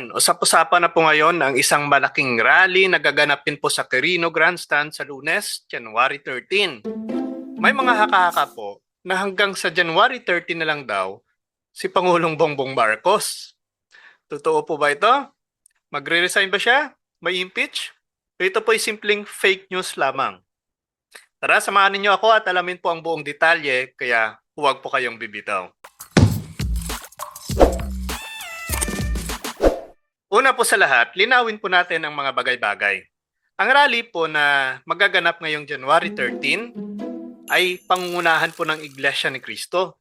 Yan, usap-usapan na po ngayon ang isang malaking rally na gaganapin po sa Quirino Grandstand sa lunes, January 13. May mga haka-haka po na hanggang sa January 13 na lang daw si Pangulong Bongbong Marcos. Totoo po ba ito? Magre-resign ba siya? May impeach? Ito po ay simpleng fake news lamang? Tara, samahan ninyo ako at alamin po ang buong detalye kaya huwag po kayong bibitaw. Una po sa lahat, linawin po natin ang mga bagay-bagay. Ang rally po na magaganap ngayong January 13 ay pangungunahan po ng Iglesia ni Cristo.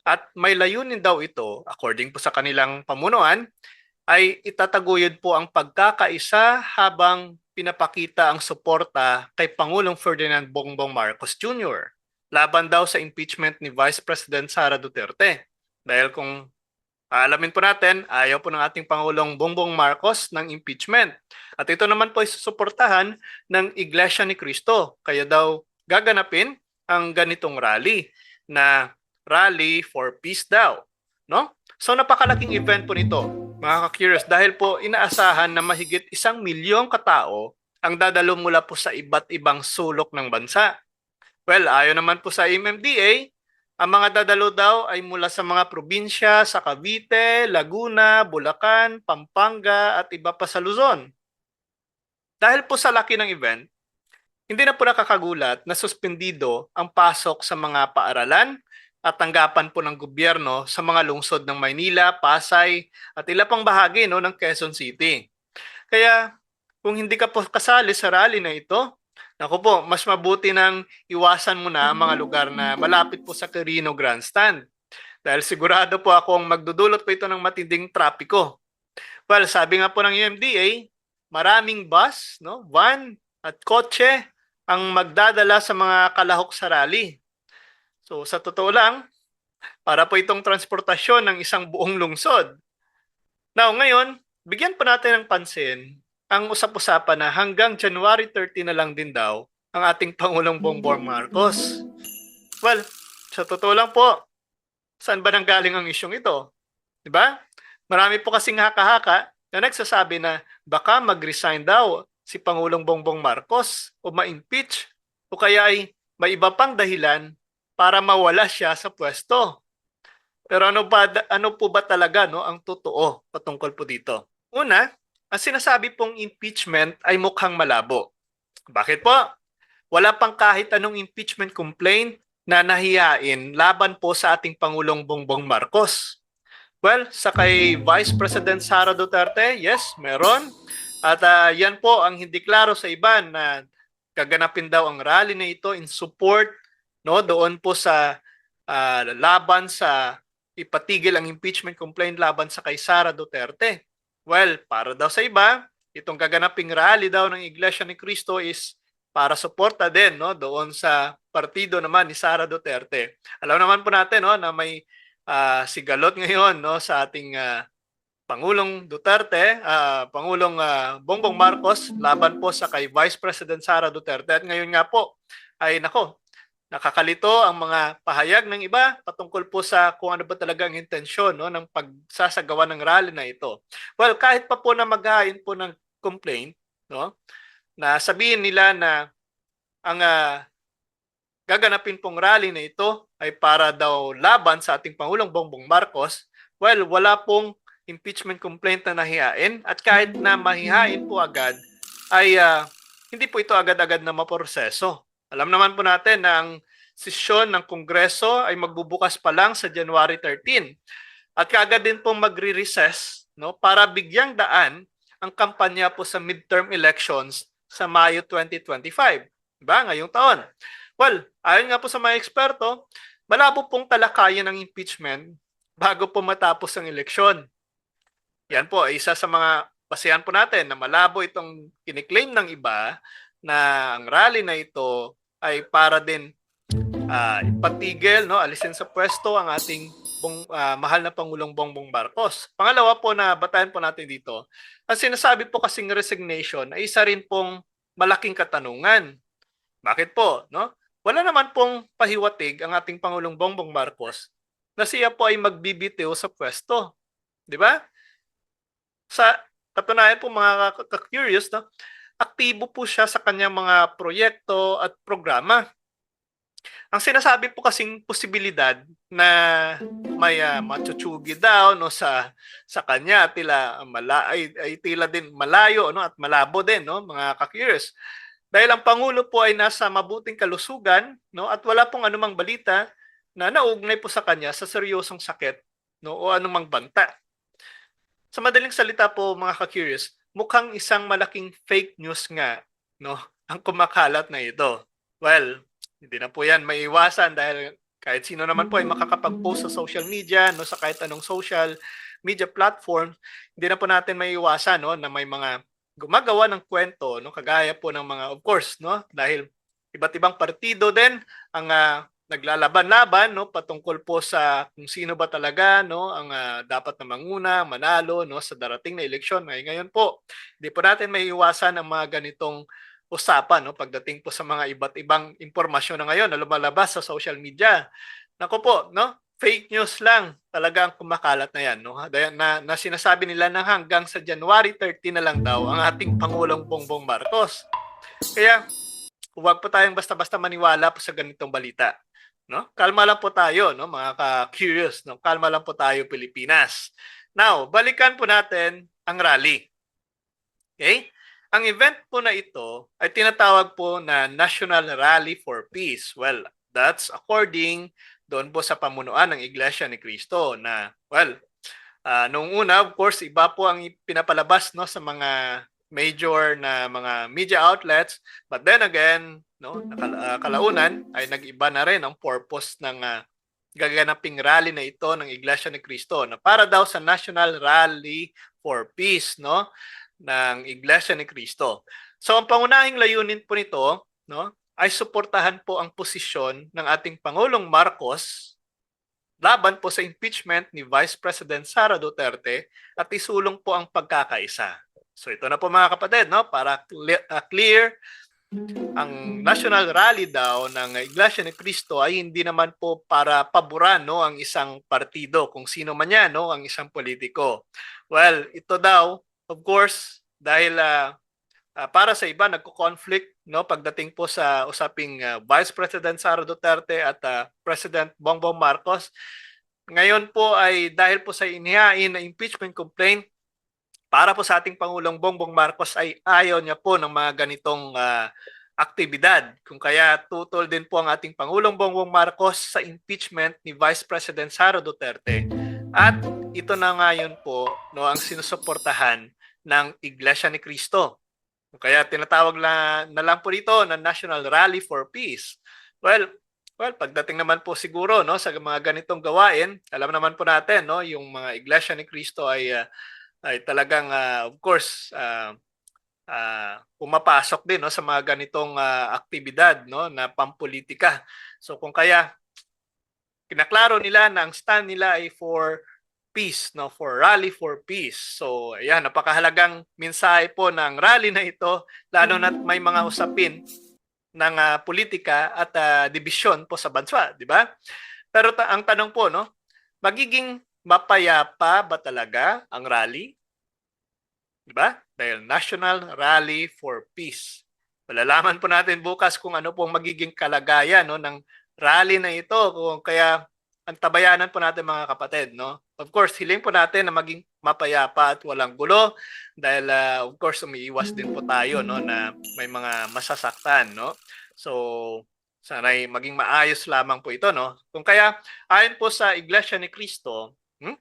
At may layunin daw ito, according po sa kanilang pamunuan, ay itataguyod po ang pagkakaisa habang pinapakita ang suporta kay Pangulong Ferdinand Bongbong Marcos Jr. laban daw sa impeachment ni Vice President Sara Duterte. Dahil kung Alamin po natin, ayaw po ng ating Pangulong Bongbong Marcos ng impeachment. At ito naman po ay susuportahan ng Iglesia ni Cristo. Kaya daw gaganapin ang ganitong rally na rally for peace daw. No? So napakalaking event po nito, mga ka-curious, dahil po inaasahan na mahigit isang milyong katao ang dadalo mula po sa iba't ibang sulok ng bansa. Well, ayon naman po sa MMDA, ang mga dadalo daw ay mula sa mga probinsya sa Cavite, Laguna, Bulacan, Pampanga at iba pa sa Luzon. Dahil po sa laki ng event, hindi na po nakakagulat na suspendido ang pasok sa mga paaralan at tanggapan po ng gobyerno sa mga lungsod ng Maynila, Pasay at ilang pang bahagi no, ng Quezon City. Kaya kung hindi ka po kasali sa rally na ito, Naku po, mas mabuti nang iwasan mo na ang mga lugar na malapit po sa Quirino Grandstand. Dahil sigurado po akong magdudulot po ito ng matinding trapiko. Well, sabi nga po ng UMDA, maraming bus, no, van at kotse ang magdadala sa mga kalahok sa rally. So sa totoo lang, para po itong transportasyon ng isang buong lungsod. Now ngayon, bigyan po natin ng pansin ang usap-usapan na hanggang January 30 na lang din daw ang ating Pangulong Bongbong Marcos. Well, sa totoo lang po, saan ba nanggaling ang isyong ito? Di ba? Marami po kasing haka-haka na nagsasabi na baka mag-resign daw si Pangulong Bongbong Marcos o ma-impeach o kaya ay may iba pang dahilan para mawala siya sa pwesto. Pero ano ba ano po ba talaga no ang totoo patungkol po dito? Una, ang sinasabi pong impeachment ay mukhang malabo. Bakit po? Wala pang kahit anong impeachment complaint na nahiyain laban po sa ating Pangulong Bongbong Marcos. Well, sa kay Vice President Sara Duterte, yes, meron. At uh, yan po ang hindi klaro sa iba na gaganapin daw ang rally na ito in support no doon po sa uh, laban sa ipatigil ang impeachment complaint laban sa kay Sara Duterte. Well, para daw sa iba, itong gaganaping rally daw ng Iglesia ni Cristo is para suporta din no doon sa partido naman ni Sara Duterte. Alam naman po natin no na may uh, sigalot ngayon no sa ating uh, Pangulong Duterte, uh, Pangulong uh, Bongbong Marcos laban po sa kay Vice President Sara Duterte at ngayon nga po ay nako Nakakalito ang mga pahayag ng iba patungkol po sa kung ano ba talaga ang intensyon no, ng pagsasagawa ng rally na ito. Well, kahit pa po na maghain po ng complaint, no, na sabihin nila na ang uh, gaganapin pong rally na ito ay para daw laban sa ating Pangulong Bongbong Marcos, well, wala pong impeachment complaint na nahihain at kahit na mahihain po agad ay uh, hindi po ito agad-agad na maproseso. Alam naman po natin na ang sesyon ng Kongreso ay magbubukas pa lang sa January 13. At kaagad din pong magre-recess no, para bigyang daan ang kampanya po sa midterm elections sa Mayo 2025. Diba? Ngayong taon. Well, ayon nga po sa mga eksperto, malabo pong talakayan ng impeachment bago po matapos ang eleksyon. Yan po, isa sa mga basehan po natin na malabo itong kiniklaim ng iba na ang rally na ito ay para din uh, ipatigil, no, alisin sa pwesto ang ating bong, uh, mahal na Pangulong Bongbong Marcos. Pangalawa po na batayan po natin dito, ang sinasabi po kasing resignation ay isa rin pong malaking katanungan. Bakit po? No? Wala naman pong pahiwatig ang ating Pangulong Bongbong Marcos na siya po ay magbibitiw sa pwesto. Di ba? Sa katunayan po mga ka-curious, no, aktibo po siya sa kanyang mga proyekto at programa. Ang sinasabi po kasing posibilidad na may uh, machuchugi daw no sa sa kanya tila mala ay, ay tila din malayo no at malabo din no mga ka-curious. Dahil ang pangulo po ay nasa mabuting kalusugan no at wala pong anumang balita na naugnay po sa kanya sa seryosong sakit no o anumang banta. Sa madaling salita po mga ka-curious, mukhang isang malaking fake news nga no ang kumakalat na ito. Well, hindi na po yan maiiwasan dahil kahit sino naman po ay makakapag-post sa social media, no, sa kahit anong social media platform, hindi na po natin maiiwasan no, na may mga gumagawa ng kwento, no, kagaya po ng mga, of course, no, dahil iba't ibang partido din ang uh, naglalaban-laban no patungkol po sa kung sino ba talaga no ang uh, dapat na manguna, manalo no sa darating na eleksyon. Ngayon, ngayon po, hindi po natin maiiwasan ang mga ganitong usapan no pagdating po sa mga iba't ibang impormasyon na ngayon na lumalabas sa social media. Nako po, no? Fake news lang talaga ang kumakalat na yan. No? Na, na sinasabi nila na hanggang sa January 30 na lang daw ang ating Pangulong Bongbong Marcos. Kaya huwag po tayong basta-basta maniwala po sa ganitong balita. No? Kalma lang po tayo, no? mga ka-curious. No? Kalma lang po tayo, Pilipinas. Now, balikan po natin ang rally. Okay? Ang event po na ito ay tinatawag po na National Rally for Peace. Well, that's according doon po sa pamunuan ng Iglesia ni Cristo na, well, uh, noong una, of course, iba po ang pinapalabas no, sa mga major na mga media outlets. But then again, no, nakala, uh, kalaunan ay nag-iba na rin ang purpose ng uh, gaganaping rally na ito ng Iglesia ni Cristo na para daw sa National Rally for Peace, no? ng Iglesia ni Cristo. So ang pangunahing layunin po nito no, ay suportahan po ang posisyon ng ating Pangulong Marcos laban po sa impeachment ni Vice President Sara Duterte at isulong po ang pagkakaisa. So ito na po mga kapatid, no, para clear ang national rally daw ng Iglesia ni Cristo ay hindi naman po para paboran no ang isang partido kung sino man yan no ang isang politiko. Well, ito daw of course, dahil uh, uh, para sa iba nagko-conflict no pagdating po sa usaping uh, Vice President Sara Duterte at uh, President Bongbong Marcos. Ngayon po ay dahil po sa inihain na impeachment complaint para po sa ating Pangulong Bongbong Marcos ay ayaw niya po ng mga ganitong uh, aktibidad. Kung kaya tutol din po ang ating Pangulong Bongbong Marcos sa impeachment ni Vice President Sara Duterte. At ito na ngayon po no ang sinusuportahan ng Iglesia ni Cristo. Kaya tinatawag na, na lang po dito na National Rally for Peace. Well, well, pagdating naman po siguro no sa mga ganitong gawain, alam naman po natin no yung mga Iglesia ni Cristo ay uh, ay talagang uh, of course uh, uh, pumapasok din no sa mga ganitong uh, aktibidad no na pampolitika. So kung kaya kinaklaro nila na ang stand nila ay for peace, no, for Rally for Peace. So, ayan, napakahalagang mensahe po ng rally na ito, lalo na may mga usapin ng uh, politika at uh, dibisyon po sa bansa, di ba? Pero ta- ang tanong po, no, magiging mapayapa ba talaga ang rally? Di ba? Dahil National Rally for Peace. Malalaman po natin bukas kung ano pong magiging kalagayan no, ng rally na ito. Kung kaya ang tabayanan po natin mga kapatid, no? Of course, hiling po natin na maging mapayapa at walang gulo dahil uh, of course umiiwas din po tayo no na may mga masasaktan, no? So, sana'y maging maayos lamang po ito, no? Kung kaya ayon po sa Iglesia ni Cristo, hmm,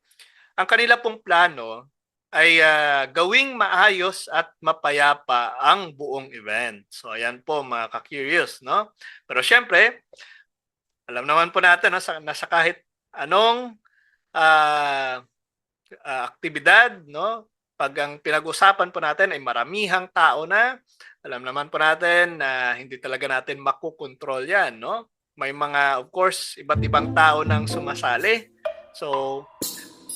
ang kanila pong plano ay uh, gawing maayos at mapayapa ang buong event. So ayan po mga ka-curious, no? Pero syempre, alam naman po natin no, sa, nasa kahit anong uh, uh, aktibidad, no? Pag ang pinag-usapan po natin ay maramihang tao na, alam naman po natin na hindi talaga natin makukontrol yan, no? May mga, of course, iba't ibang tao nang sumasali. So,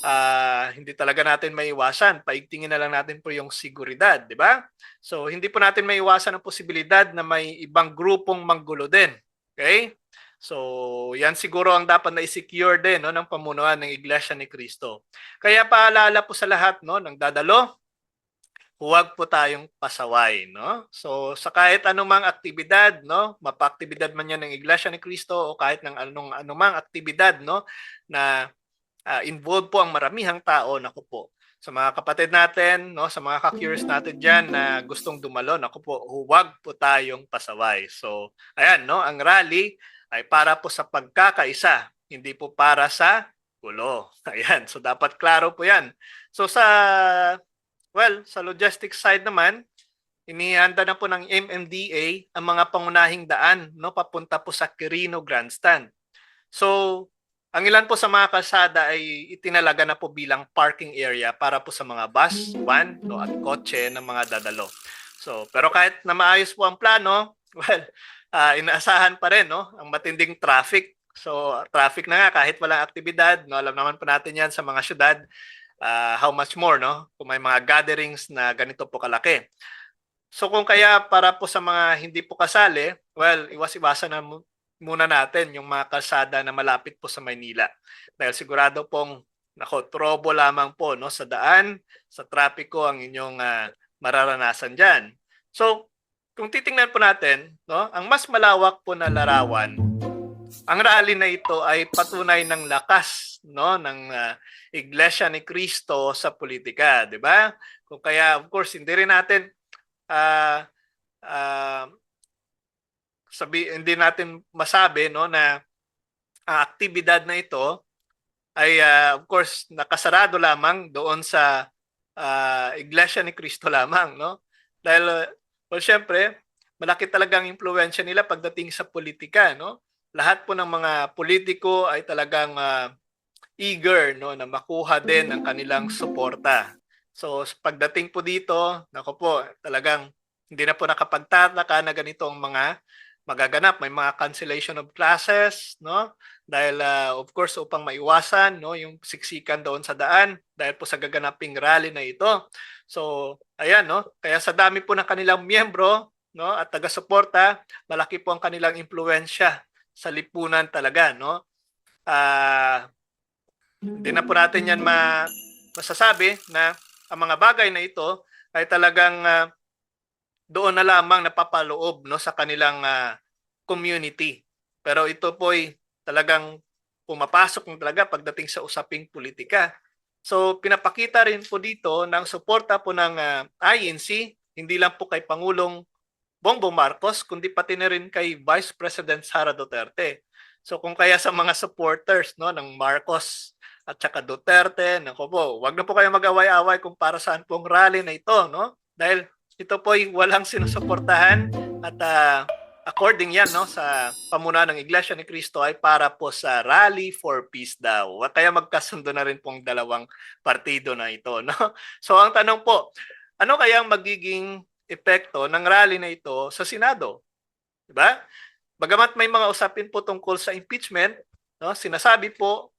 uh, hindi talaga natin maiwasan. Paigtingin na lang natin po yung seguridad, di ba? So, hindi po natin maiwasan ang posibilidad na may ibang grupong manggulo din. Okay? So, yan siguro ang dapat na i-secure din no, ng pamunuan ng Iglesia ni Cristo. Kaya paalala po sa lahat no, ng dadalo huwag po tayong pasaway, no? So sa kahit anumang aktibidad, no, mapa-aktibidad man 'yan ng Iglesia ni Cristo o kahit ng anong anumang aktibidad, no, na ah, involved po ang maramihang tao, naku po. Sa mga kapatid natin, no, sa mga ka-curious natin diyan na gustong dumalo, naku po, huwag po tayong pasaway. So, ayan, no, ang rally ay para po sa pagkakaisa, hindi po para sa gulo. Ayan, so dapat klaro po 'yan. So sa Well, sa logistics side naman, inihanda na po ng MMDA ang mga pangunahing daan no papunta po sa Quirino Grandstand. So, ang ilan po sa mga kalsada ay itinalaga na po bilang parking area para po sa mga bus, van, no, at kotse ng mga dadalo. So, pero kahit na maayos po ang plano, well, ah, inaasahan pa rin no, ang matinding traffic. So, traffic na nga kahit walang aktibidad, no, alam naman po natin 'yan sa mga syudad uh, how much more no kung may mga gatherings na ganito po kalaki. So kung kaya para po sa mga hindi po kasali, well, iwas-iwasan na muna natin yung mga kalsada na malapit po sa Maynila. Dahil sigurado pong nako, trobo lamang po no sa daan, sa trapiko ang inyong ah, mararanasan diyan. So kung titingnan po natin, no, ang mas malawak po na larawan ang rally na ito ay patunay ng lakas no ng ah, Iglesia ni Cristo sa politika, 'di ba? Kung kaya of course hindi rin natin ah ah, sabi hindi natin masabi no na ang aktibidad na ito ay ah, of course nakasarado lamang doon sa ah, Iglesia ni Cristo lamang, no? Dahil ah, well syempre, malaki talagang impluwensya nila pagdating sa politika, no? lahat po ng mga politiko ay talagang ah, eager no na makuha din ang kanilang suporta. So pagdating po dito, nako po, talagang hindi na po nakapagtataka na ganito ang mga magaganap. May mga cancellation of classes, no? Dahil ah, of course upang maiwasan no yung siksikan doon sa daan dahil po sa gaganaping rally na ito. So ayan no, kaya sa dami po ng kanilang miyembro no at taga-suporta, malaki po ang kanilang impluwensya sa lipunan talaga, no? Ah, hindi na po natin yan ma masasabi na ang mga bagay na ito ay talagang ah, doon na lamang napapaloob no sa kanilang ah, community. Pero ito po ay talagang pumapasok na talaga pagdating sa usaping politika. So pinapakita rin po dito ng suporta po ng ah, INC, hindi lang po kay Pangulong Bongbong Marcos, kundi pati na rin kay Vice President Sara Duterte. So kung kaya sa mga supporters no ng Marcos at saka Duterte, nako po, wag na po kayo mag-away-away kung para saan pong rally na ito, no? Dahil ito po ay walang sinusuportahan at ah, according yan no sa pamunuan ng Iglesia ni Cristo ay para po sa rally for peace daw. Kaya magkasundo na rin pong dalawang partido na ito, no? So ang tanong po, ano kaya ang magiging epekto ng rally na ito sa Senado. 'Di ba? Bagamat may mga usapin po tungkol sa impeachment, no, sinasabi po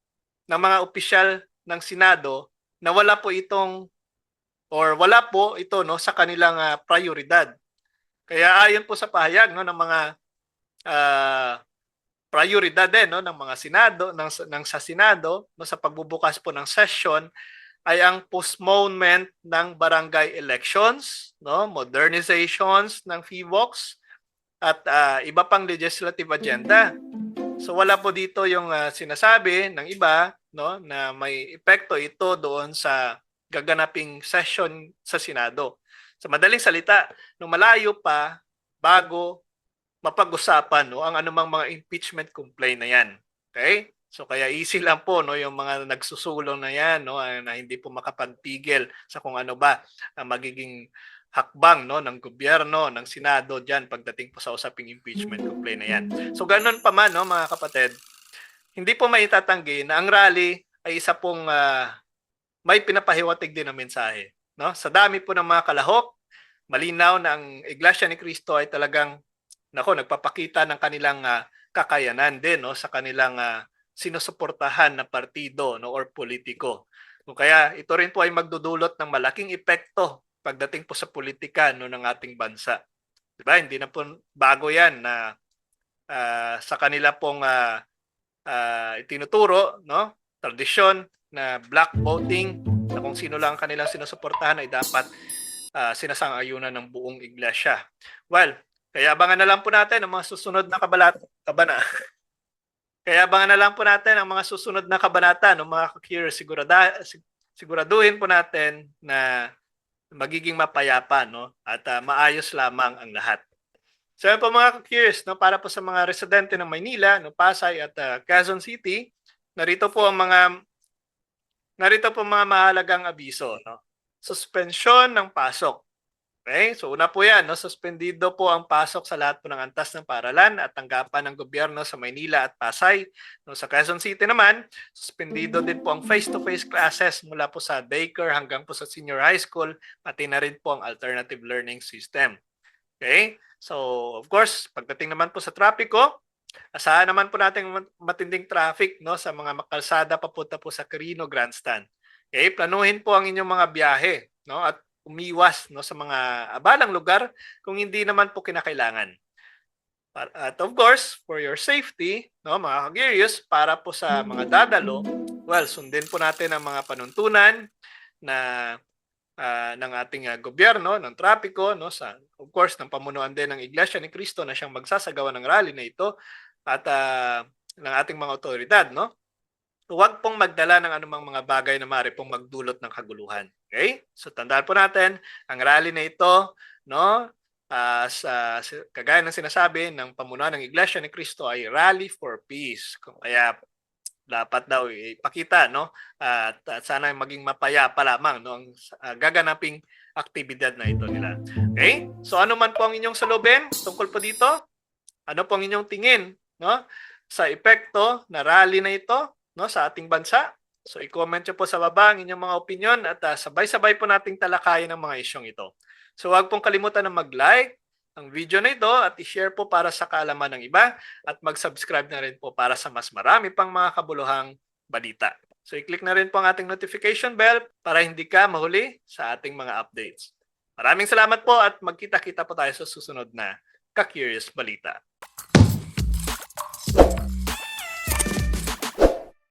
ng mga opisyal ng Senado na wala po itong or wala po ito no sa kanilang ah, prioridad. Kaya ayon po sa pahayag no ng mga ah, prioridad din no ng mga Senado ng ng sa Senado no sa pagbubukas po ng session ay ang postponement ng barangay elections, no, modernizations ng FIVOX at ah, iba pang legislative agenda. So wala po dito yung ah, sinasabi ng iba, no, na may epekto ito doon sa gaganaping session sa Senado. Sa madaling salita, nung malayo pa bago mapag-usapan no ang anumang mga impeachment complaint na 'yan. Okay? So kaya easy lang po no yung mga nagsusulong na yan no ah, na hindi po makapagpigil sa kung ano ba ang magiging hakbang no ng gobyerno ng Senado diyan pagdating po sa usaping impeachment complaint na yan. So ganun pa man no mga kapatid, hindi po maitatanggi na ang rally ay isa pong ah, may pinapahiwatig din na mensahe no sa dami po ng mga kalahok malinaw na ang Iglesia ni Cristo ay talagang nako nagpapakita ng kanilang ah, kakayanan din no sa kanilang ah, sinusuportahan na partido no or politiko. Kung kaya ito rin po ay magdudulot ng malaking epekto pagdating po sa politika no ng ating bansa. 'Di ba? Hindi na po bago 'yan na ah, sa kanila pong ah, ah, itinuturo no tradisyon na black voting na kung sino lang ang kanilang sinusuportahan ay dapat ah, sinasang-ayunan ng buong iglesia. Well, kaya abangan na lang po natin ang mga susunod na kabalat kabana. kaya abangan na lang po natin ang mga susunod na kabanata ng mga curious sigurada sig- siguraduhin po natin na magiging mapayapa no at ah, maayos lamang ang lahat. So yun po mga curious no para po sa mga residente ng Maynila, no Pasay at ah, Quezon City, narito po ang mga narito po mga mahalagang abiso no. Suspensyon ng pasok. Okay? So una po 'yan, no, suspendido po ang pasok sa lahat po ng antas ng paaralan at tanggapan ng gobyerno sa Maynila at Pasay. No, sa Quezon City naman, suspendido din po ang face-to-face classes mula po sa daycare hanggang po sa senior high school, pati na rin po ang alternative learning system. Okay? So, of course, pagdating naman po sa trapiko, asahan naman po natin mat- matinding traffic no sa mga makalsada papunta po sa Quirino Grandstand. Okay, planuhin po ang inyong mga biyahe no at umiwas no sa mga abalang lugar kung hindi naman po kinakailangan. At of course, for your safety, no, mga kagirius, para po sa mga dadalo, well, sundin po natin ang mga panuntunan na ah, ng ating ah, gobyerno, ng trapiko, no, sa of course ng pamunuan din ng Iglesia ni Cristo na siyang magsasagawa ng rally na ito at ah, ng ating mga otoridad, no. Huwag pong magdala ng anumang mga bagay na maaari pong magdulot ng kaguluhan. Okay? So tandaan po natin, ang rally na ito, no, ah, sa, kagaya ng sinasabi ng pamunuan ng Iglesia ni Cristo ay rally for peace. Kaya dapat daw ipakita no at, at sana maging mapayapa lamang no ang ah, gaganaping aktibidad na ito nila. Okay? So ano man po ang inyong salubin tungkol po dito? Ano po ang inyong tingin no sa epekto na rally na ito no sa ating bansa? So i-comment nyo po sa baba ang inyong mga opinion at ah, sabay-sabay po nating talakayin ang mga isyong ito. So huwag pong kalimutan na mag-like ang video na ito at i-share po para sa kaalaman ng iba at mag-subscribe na rin po para sa mas marami pang mga kabuluhang balita. So i-click na rin po ang ating notification bell para hindi ka mahuli sa ating mga updates. Maraming salamat po at magkita-kita po tayo sa susunod na Ka-Curious Balita.